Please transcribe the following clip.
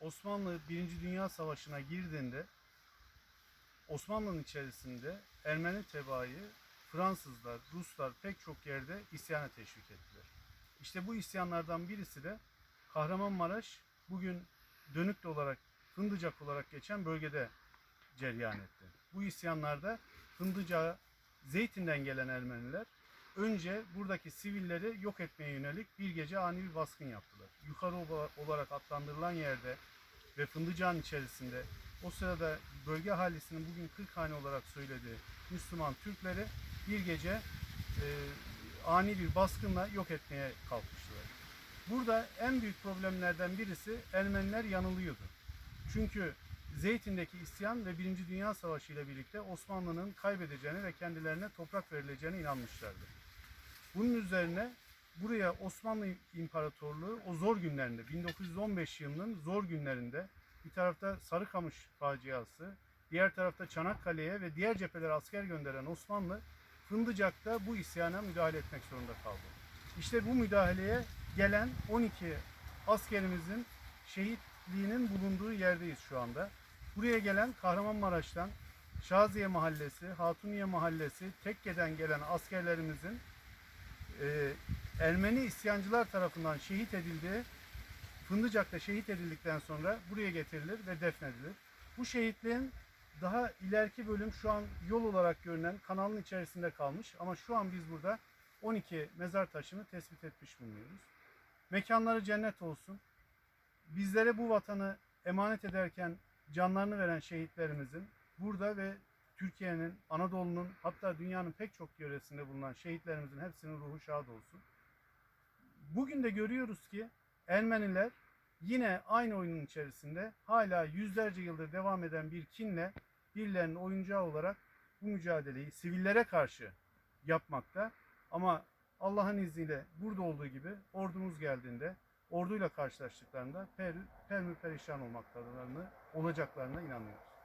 Osmanlı Birinci Dünya Savaşı'na girdiğinde Osmanlı'nın içerisinde Ermeni tebaayı Fransızlar, Ruslar pek çok yerde isyana teşvik ettiler. İşte bu isyanlardan birisi de Kahramanmaraş bugün Dönüklü olarak Fındıcak olarak geçen bölgede cereyan etti. Bu isyanlarda Fındıcak'a Zeytin'den gelen Ermeniler önce buradaki sivilleri yok etmeye yönelik bir gece ani bir baskın yaptılar. Yukarı ola- olarak adlandırılan yerde ve Fındıcak'ın içerisinde o sırada bölge ahalisinin bugün 40 hane olarak söylediği Müslüman Türkleri bir gece e, ani bir baskınla yok etmeye kalkıştılar. Burada en büyük problemlerden birisi Ermeniler yanılıyordu. Çünkü Zeytin'deki isyan ve Birinci Dünya Savaşı ile birlikte Osmanlı'nın kaybedeceğini ve kendilerine toprak verileceğine inanmışlardı. Bunun üzerine buraya Osmanlı İmparatorluğu o zor günlerinde 1915 yılının zor günlerinde bir tarafta Sarıkamış faciası, diğer tarafta Çanakkale'ye ve diğer cephelere asker gönderen Osmanlı Fındıcak'ta bu isyana müdahale etmek zorunda kaldı. İşte bu müdahaleye gelen 12 askerimizin şehitliğinin bulunduğu yerdeyiz şu anda. Buraya gelen Kahramanmaraş'tan Şaziye Mahallesi, Hatuniye Mahallesi, Tekke'den gelen askerlerimizin e, Ermeni isyancılar tarafından şehit edildiği Fındıcak'ta şehit edildikten sonra buraya getirilir ve defnedilir. Bu şehitliğin daha ileriki bölüm şu an yol olarak görünen kanalın içerisinde kalmış ama şu an biz burada 12 mezar taşını tespit etmiş bulunuyoruz. Mekanları cennet olsun. Bizlere bu vatanı emanet ederken canlarını veren şehitlerimizin burada ve Türkiye'nin, Anadolu'nun hatta dünyanın pek çok yöresinde bulunan şehitlerimizin hepsinin ruhu şad olsun. Bugün de görüyoruz ki Ermeniler yine aynı oyunun içerisinde hala yüzlerce yıldır devam eden bir kinle birilerinin oyuncağı olarak bu mücadeleyi sivillere karşı yapmakta. Ama Allah'ın izniyle burada olduğu gibi ordumuz geldiğinde orduyla karşılaştıklarında per, permü perişan olmaklarını olacaklarına inanıyoruz.